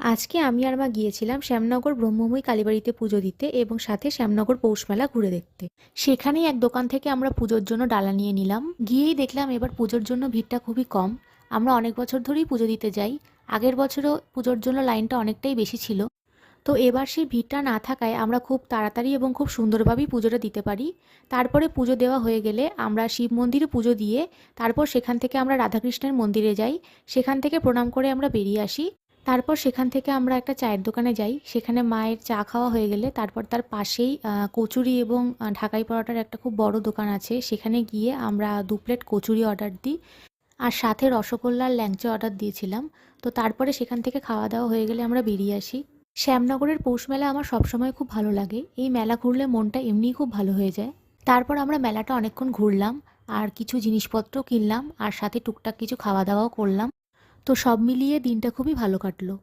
আজকে আমি আর মা গিয়েছিলাম শ্যামনগর ব্রহ্মময়ী কালীবাড়িতে পুজো দিতে এবং সাথে শ্যামনগর পৌষমেলা ঘুরে দেখতে। সেখানেই এক দোকান থেকে আমরা পুজোর জন্য ডালা নিয়ে নিলাম। গিয়েই দেখলাম এবার পুজোর জন্য ভিড়টা খুবই কম। আমরা অনেক বছর ধরেই পুজো দিতে যাই। আগের বছরও পুজোর জন্য লাইনটা অনেকটাই বেশি ছিল। তো এবার সেই ভিড়টা না থাকায় আমরা খুব তাড়াতাড়ি এবং খুব সুন্দরভাবেই পুজোটা দিতে পারি। তারপরে পুজো দেওয়া হয়ে গেলে আমরা শিব মন্দিরে পুজো দিয়ে তারপর সেখান থেকে আমরা রাধাকৃষ্ণের মন্দিরে যাই। সেখান থেকে প্রণাম করে আমরা বেরিয়ে আসি। তারপর সেখান থেকে আমরা একটা চায়ের দোকানে যাই। সেখানে মায়ের চা খাওয়া হয়ে গেলে তারপর তার পাশেই কচুরি এবং ঢাকাই পরোটার একটা খুব বড় দোকান আছে। সেখানে গিয়ে আমরা দু প্লেট কচুরি অর্ডার দিই আর সাথে রসগোল্লার ল্যাংচা অর্ডার দিয়েছিলাম। তো তারপরে সেখান থেকে খাওয়া দাওয়া হয়ে গেলে আমরা বেরিয়ে আসি। শ্যামনগরের পৌষ মেলা আমার সবসময় খুব ভালো লাগে। এই মেলা ঘুরলে মনটা এমনিই খুব ভালো হয়ে যায়। তারপর আমরা মেলাটা অনেকক্ষণ ঘুরলাম আর কিছু জিনিসপত্র কিনলাম আর সাথে টুকটাক কিছু খাওয়া দাওয়াও করলাম। তো সব মিলিয়ে দিনটা খুবই ভালো কাটলো।